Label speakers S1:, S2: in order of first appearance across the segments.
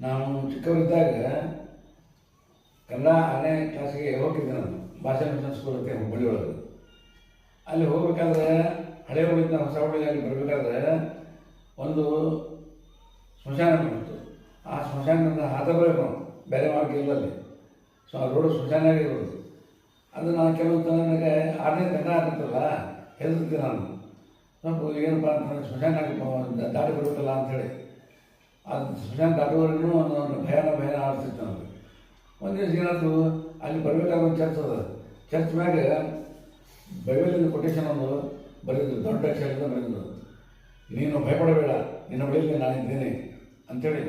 S1: ನಾವು ಚಿಕ್ಕವರಿದ್ದಾಗ ಕನ್ನಡ ಆರನೇ ಕ್ಲಾಸಿಗೆ ಹೋಗಿದ್ದೆ ನಾನು. ಭಾಷಾ ಮಿಷನ್ ಸ್ಕೂಲ್ ಅಂತ ಹುಬ್ಬಳ್ಳಿ ಒಳಗೆ ಅಲ್ಲಿ ಹೋಗ್ಬೇಕಾದ್ರೆ, ಹಳೆ ಹುಡುಗಿನ ಹೊಸ ಅಲ್ಲಿ ಬರಬೇಕಾದ್ರೆ ಒಂದು ಸ್ಮಶಾನ ಬಂತು ಆ ಸ್ಮಶಾನದಿಂದ ಹಾದ ಬರಬೇಕು ಬೇರೆ ಮಾರ್ಗ ಇಲ್ಲ ಅಲ್ಲಿ. ಸೊ, ಆ ರೋಡ್ ಸ್ಮಶಾನ ಇರೋದು ಅದು ನಾನು ಕೆಲವೊಂದು ನನಗೆ ಆರನೇ ತನಕ ಆಗುತ್ತಲ್ಲ ಹೆದರ್ತೀನಿ ನಾನು. ಸ್ವಲ್ಪ ಏನಪ್ಪ ಅಂತಂದ್ರೆ ಸ್ಮಶಾನ ದಾಟಿ ಬರಬೇಕಲ್ಲ ಅಂಥೇಳಿ. ಅದು ಸುಶಾಂತ್ ದಾಟುವವರೆಗೂ ಒಂದು ಒಂದು ಭಯನ ಭಯನ ಆಡ್ತಿತ್ತು ನನಗೆ ಒಂದು ದಿವಸ ಏನಾಯ್ತು, ಅಲ್ಲಿ ಬರಬೇಕಾದ ಚರ್ಚ್ ಅದ. ಚರ್ಚ್ ಮ್ಯಾಗ ಬೈಬಲಿನ ಕೊಟೇಶನ್ ಒಂದು ಬರೆದಿದ್ದು ದೊಡ್ಡ ಅಕ್ಷರದಿಂದ ಬರೆದಿದ್ದು ನೀನು ಭಯಪಡಬೇಡ, ನಿನ್ನ ಬಳಿಯಲ್ಲಿ ನಾನಿದ್ದೇನೆ ಅಂಥೇಳಿ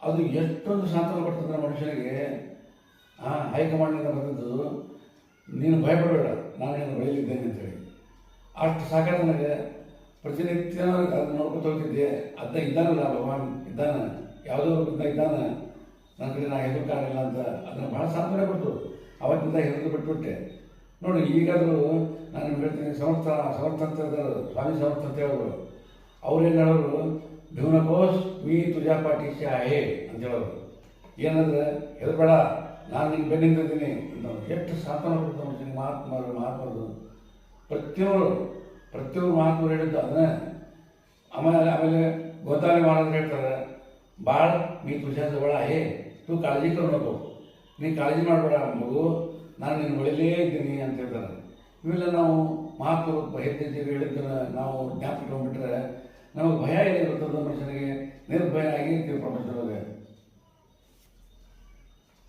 S1: ಅದು ಎಷ್ಟೊಂದು ಸಾಂತ್ವನ ಕೊಡ್ತಂದ್ರೆ ಮನುಷ್ಯನಿಗೆ. ಹಾಂ ಹೈಕಮಾಂಡ್ನಿಂದ ಬಂದಿದ್ದು, ನೀನು ಭಯಪಡಬೇಡ, ನಾನು ನಿನ್ನ ಬಳಿಯಲ್ಲಿದ್ದೇನೆ ಅಂತೇಳಿ. ಅಷ್ಟು ಸಾಕಾದ ನನಗೆ ಪ್ರತಿನಿತ್ಯ ಅದನ್ನು ನೋಡ್ಕೊತ ಹೋಗ್ತಿದ್ದೆ. ಅದನ್ನ ಇದ್ದಾನಲ್ಲ ಭಗವಾನ್. ಇದ್ದಾನ. ಯಾವುದೋ ರೂಪದಿಂದ ಇದ್ದಾನ. ನನ್ನ ಕಡೆ ನಾ ಹೆದರ್ಕಾಗಲ್ಲ ಅಂತ ಅದನ್ನು ಭಾಳ ಸಾಂತ್ವನ ಕೊಡ್ತು. ಅವತ್ತಿಂದ ಹೆದರ್ದು ಬಿಟ್ಬಿಟ್ಟೆ. ನೋಡಿ ಈಗಾದರೂ ನಾನು ಹೇಳ್ತೀನಿ ಸಮರ್ಥ ಸಮರ್ಥ ಅಂತ ಇದ್ದಾರೆ, ಸ್ವಾಮಿ ಸಮರ್ಥ ಅಂತ ಹೇಳೋರು ಅವ್ರೇನು ಹೇಳೋರು? ಭೀಮನಕೋಸ್ ಮೀ ತುಜಾ ಪಾಠಿಷ್ಯ ಹೇ ಅಂತ ಹೇಳೋರು. ಏನಂದ್ರೆ ಹೆದರ್ಬೇಡ ನಾನು ನಿನ್ನ ಬೆನ್ನಿಂದಿದ್ದೀನಿ ಅಂತ ಎಷ್ಟು ಸಾಂತ್ವನ ಕೊಡ್ತಾರೆ ಮಾತು ಮಹಾತ್ಮರು ಮಹಾತ್ಮರು. ಪ್ರತಿಯೊಬ್ಬರು. ಪ್ರತಿಯೊಬ್ಬರು ಮಹಾತ್ಮರು ಹೇಳಿದ್ದು ಅದನ್ನ. ಆಮೇಲೆ ಆಮೇಲೆ ಗೋತಾಲಿ ಮಾಡೋದು ಹೇಳ್ತಾರೆ ಭಾಳ ನೀ ತುಷಾರ ಜವಳ ಹೇ, ತೂ ಕಾಳಜಿ नको ನೀ ಕಾಳಜಿ ಮಾಡಬೇಡ ಮಗು ನಾನು ನಿನ್ನ ಹೊಳಿಲೇ ಇದ್ದೀನಿ ಅಂತ ಹೇಳ್ತಾರೆ. ಇವೆಲ್ಲ ನಾವು ಮಹಾತ್ಮರು ಹೆದ್ದಿದ್ದೀವಿ ಹೇಳಿದ್ದನ್ನು ನಾವು ಜ್ಞಾಪಕ ಬಿಟ್ಟರೆ ನಮಗೆ ಭಯ ಏನಿರುತ್ತದ ಮನುಷ್ಯನಿಗೆ ನಿರ್ಭಯ ಆಗಿರ್ತೀವಿ ಪ್ರಪಂಚದೊಳಗೆ.